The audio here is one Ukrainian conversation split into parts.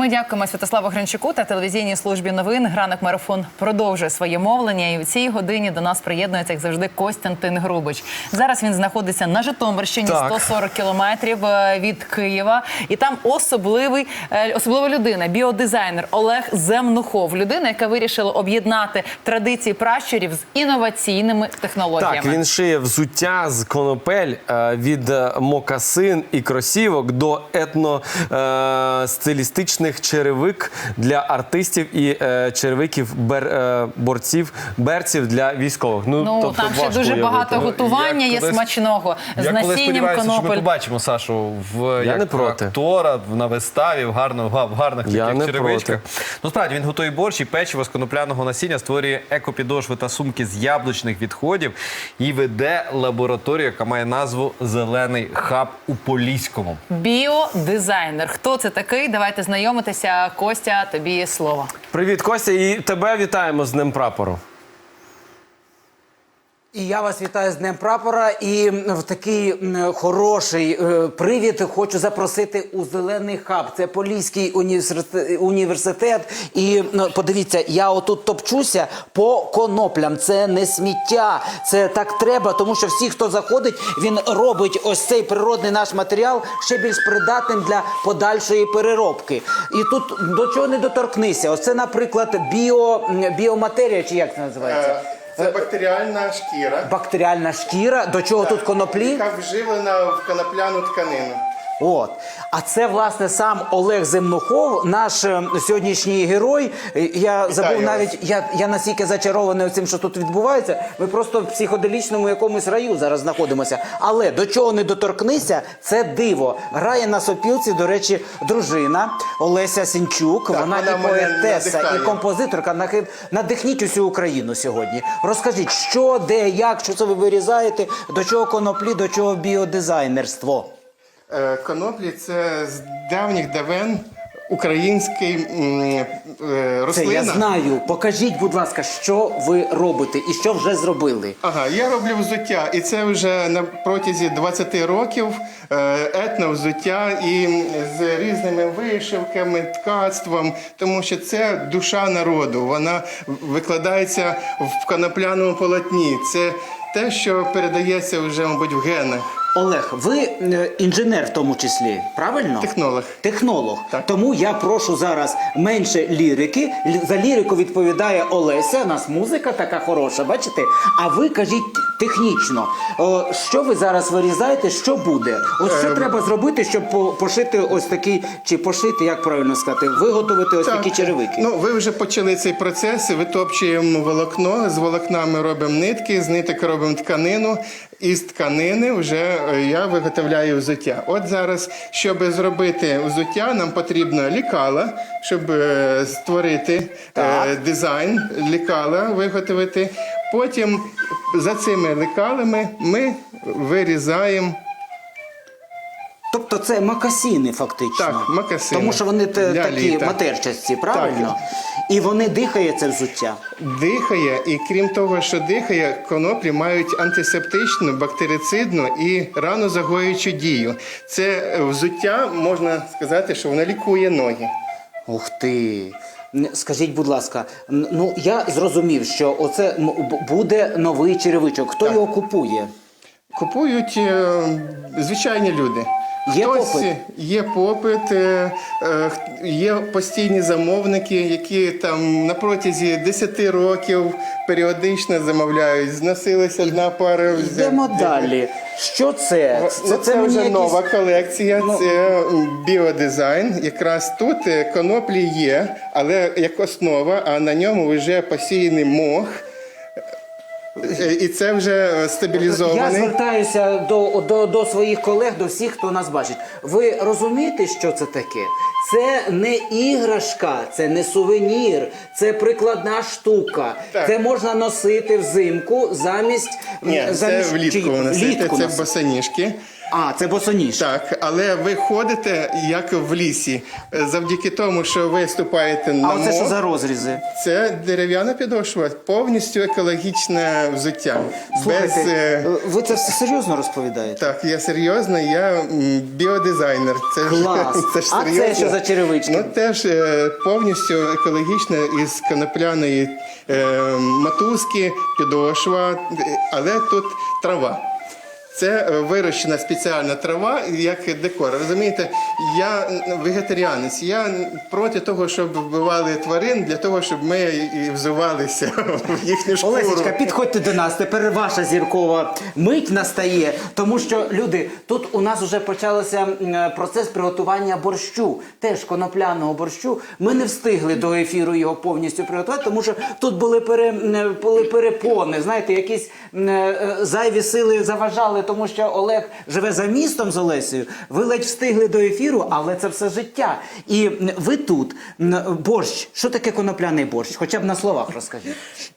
Ми дякуємо Святославу Гринчуку та телевізійній службі новин. Гранок марафон продовжує своє мовлення. І у цій годині до нас приєднується, як завжди, Костянтин Грубич. Зараз він знаходиться на Житомирщині, Так. 140 кілометрів е, від Києва. І там особливий е, особлива людина, біодизайнер Олег Земнухов. Людина, яка вирішила об'єднати традиції пращурів з інноваційними технологіями. Так, він шиє взуття з конопель е, від мокасин і кросівок до етно-стилістичних черевик для артистів і е, черевиків бер, е, борців, берців для військових. Ну тобто там ще важко дуже уявити. багато готування я є колись- смачного з Я коли насінням сподіваюся, що ми конопель. побачимо Сашу в Я як не проти. актора в- на виставі в гарно в га- в гарних Я таких не черевичках. проти. Ну справді він готує борщ і печиво з конопляного насіння, створює екопідошви та сумки з яблучних відходів і веде лабораторію, яка має назву Зелений хаб у Поліському. Біодизайнер. Хто це такий? Давайте знайомитися. Костя, тобі слово. Привіт, Костя, і тебе вітаємо з ним прапору. І я вас вітаю з Днем прапора. І в такий хороший е, привід хочу запросити у зелений хаб. Це Поліський університет. І подивіться, я отут топчуся по коноплям. Це не сміття, це так треба, тому що всі, хто заходить, він робить ось цей природний наш матеріал ще більш придатним для подальшої переробки. І тут до чого не доторкнися. Ось це, наприклад, біо, біоматерія, чи як це називається? Це бактеріальна шкіра, Бактеріальна шкіра, до чого тут коноплі? яка вживлена в конопляну тканину. От. А це, власне, сам Олег Земнухов, наш е, сьогоднішній герой. Е, Я забув вас. навіть, я, я настільки зачарований цим, що тут відбувається. Ми просто в психоделічному якомусь раю зараз знаходимося. Але до чого не доторкнися, це диво. Грає на сопілці, до речі, дружина Олеся Сінчук. Так, вона, вона і мене поетеса, і надихає. композиторка. Нахи- Надихніть усю Україну сьогодні. Розкажіть, що, де, як, що це ви вирізаєте, до чого коноплі, до чого біодизайнерство. Е, Коноплі це з давніх давен український м, е, Це я знаю. Покажіть, будь ласка, що ви робите і що вже зробили. Ага, я роблю взуття, і це вже на протязі 20 років е, етно взуття і з різними вишивками, ткацтвом, тому що це душа народу. Вона викладається в конопляному полотні. Це те, що передається вже, мабуть, в генах. Олег, ви е, інженер в тому числі, правильно? Технолог. Технолог. Так. Тому я прошу зараз менше лірики. Лі- За лірику відповідає Олеся. У нас музика така хороша, бачите? А ви кажіть технічно, що ви зараз вирізаєте, що буде? Ось що треба зробити, щоб пошити ось такий, чи пошити, як правильно сказати, виготовити ось такі черевики. Ну, ви вже почали цей процес. Витопчуємо волокно, з волокна ми робимо нитки, з ниток робимо тканину. І з тканини вже е, я виготовляю взуття. От зараз, щоб зробити взуття, нам потрібно лікала, щоб е, створити е, Так. дизайн лікала, виготовити. Потім за цими лекалами ми вирізаємо Тобто це макасіни, фактично. Так, макасини. Тому що вони Для такі літа. матерчасті, правильно? І вони дихає це взуття. Дихає, і крім того, що дихає, коноплі мають антисептичну, бактерицидну і ранозагоюючу дію. Це взуття, можна сказати, що воно лікує ноги. Ух ти. Скажіть, будь ласка, ну я зрозумів, що оце буде новий черевичок. Хто його купує? Купують е, звичайні люди. Є Хтось попит? є попит, е, е, є постійні замовники, які там на протязі 10 років періодично замовляють. Зносилася одна пара. Йдемо взя- далі. Що це? Це, це, мені вже якісь- нова колекція, Ну. це біодизайн. Якраз тут е, коноплі є, але як основа, а на ньому вже посіяний мох. І це вже Я звертаюся до, до, до своїх колег, до всіх, хто нас бачить. Ви розумієте, що це таке? Це не іграшка, це не сувенір, це прикладна штука. Так. Це можна носити взимку замість Ні, це влітку чи- носити, влітку це носити. босоніжки. А, це босоніж. Так, але ви ходите як в лісі. Е, Завдяки тому, що ви ступаєте на А оце що за розрізи? це дерев'яна підошва, повністю екологічне взуття. Слухайте, Без, е, ви це все серйозно розповідаєте? Так, я серйозно, я біодизайнер. Це ж- це ж А це серйозно. що за черевички? Ну теж е, повністю екологічно із конопляної е, мотузки, підошва, е, але тут трава. Це е, вирощена спеціальна трава як декор. Розумієте, я вегетаріанець. Я проти того, щоб вбивали тварин для того, щоб ми і взувалися в їхню шкуру. Олесечка, підходьте до нас. Тепер ваша зіркова мить настає, тому що люди, тут у нас вже почався процес приготування борщу, теж конопляного борщу. Ми не встигли до ефіру його повністю приготувати, тому що тут були, пере, були перепони. Знаєте, якісь е, зайві сили заважали, тому що Олег живе за містом з Олесею. Ви ледь встигли до ефіру, але це все життя. І ви тут борщ. Що таке конопляний борщ? Хоча б на словах розкажіть.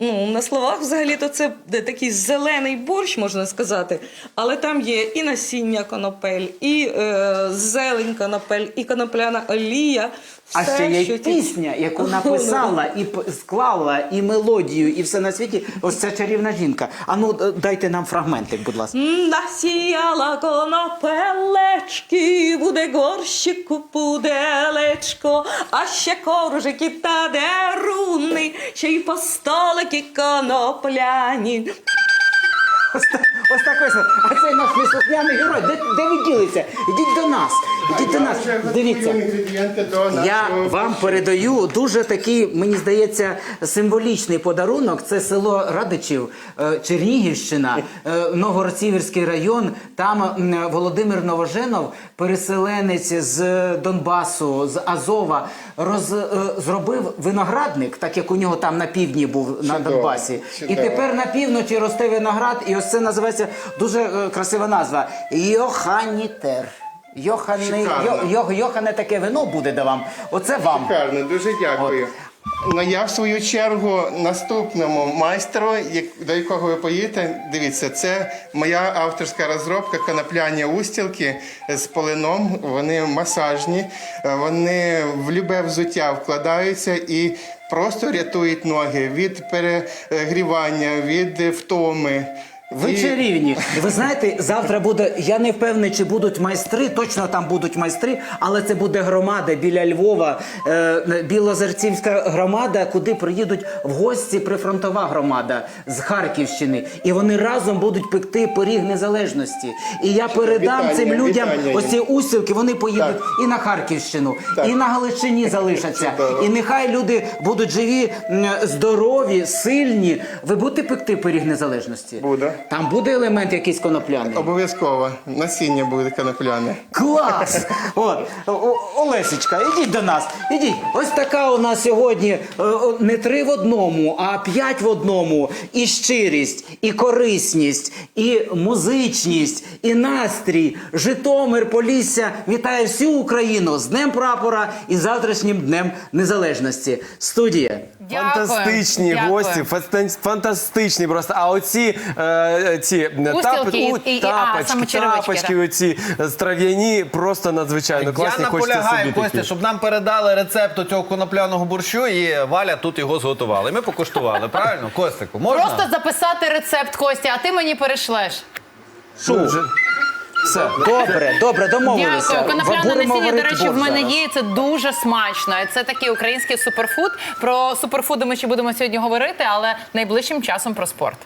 Ну, на словах взагалі-то це такий зелений борщ, можна сказати. Але там є і насіння конопель, і е, зелень конопель, і конопляна олія. А ще є й пісня, яку написала і склала, і мелодію, і все на світі. Ось ця чарівна жінка. А ну дайте нам фрагментик, будь ласка. Насіяла конопелечки, буде горщику пуделечко, а ще коржики та деруни, ще й по столики конопляні. Ось так, ось так весело. А цей наш неслухняний герой. Де, де ви ділися? Йдіть до нас. Ідіть до нас. Дивіться. Я вам передаю дуже такий, мені здається, символічний подарунок. Це село Радичів, е, Чернігівщина, е, Новгород-Сіверський район. Там м, Володимир Новоженов, переселенець з Донбасу, з Азова, роз, е, зробив виноградник, так як у нього там на півдні був на Чудово, Донбасі. І чудово. тепер на півночі росте виноград, і ось це називається дуже е, красива назва Йоханітер. Йохане, Шикарно. йо, йо, Йохане таке вино буде до вам. Оце вам. Шикарно, дуже дякую. Ну, я в свою чергу наступному майстру, як- до якого ви поїдете, дивіться, це моя авторська розробка конопляні устілки з полином. Вони масажні, е, вони в любе взуття вкладаються і просто рятують ноги від перегрівання, від втоми. Ви І- чарівні. Ви знаєте, завтра буде. Я не впевнений, чи будуть майстри. Точно там будуть майстри, але це буде громада біля Львова, е, Білозерцівська громада, куди приїдуть в гості прифронтова громада з Харківщини. І вони разом будуть пекти поріг незалежності. І я передам Вітання, цим людям вітання їм. ось ці устілки. Вони поїдуть Так. і на Харківщину, Так. і на Галичині залишаться. Чудово. І нехай люди будуть живі, м, здорові, сильні. Ви будете пекти пиріг незалежності? Там буде елемент якийсь конопляний. Обов'язково насіння буде конопляне. Клас! От, О- Олесечка, ідіть до нас. Ідіть. Ось така у нас сьогодні е, о, не три в одному, а п'ять в одному. І щирість, і корисність, і музичність, і настрій. Житомир, Полісся вітає всю Україну з Днем прапора і завтрашнім Днем Незалежності. Студія. Дякую. Фантастичні Дякую. гості, фантас- фантастичні просто. А оці е, ці е, Устілки і- і- і- а, тапочки, саме черевички, тапочки, так. оці е, трав'яні, просто надзвичайно класні. Я Хочеться наполягаю, Костя, такі. щоб нам передали рецепт цього конопляного борщу, і Валя тут його зготувала. І ми покуштували, правильно? Костику, можна? Просто записати рецепт Костя, а ти мені перешлеш. Ну, вже- Все. Добре, добре, домовилися. Дякую. Конопляне Будемо насіння, до речі, в борщ мене зараз. є. і Це дуже смачно. І Це такий український суперфуд. Про суперфуди ми ще будемо сьогодні говорити, але найближчим часом про спорт.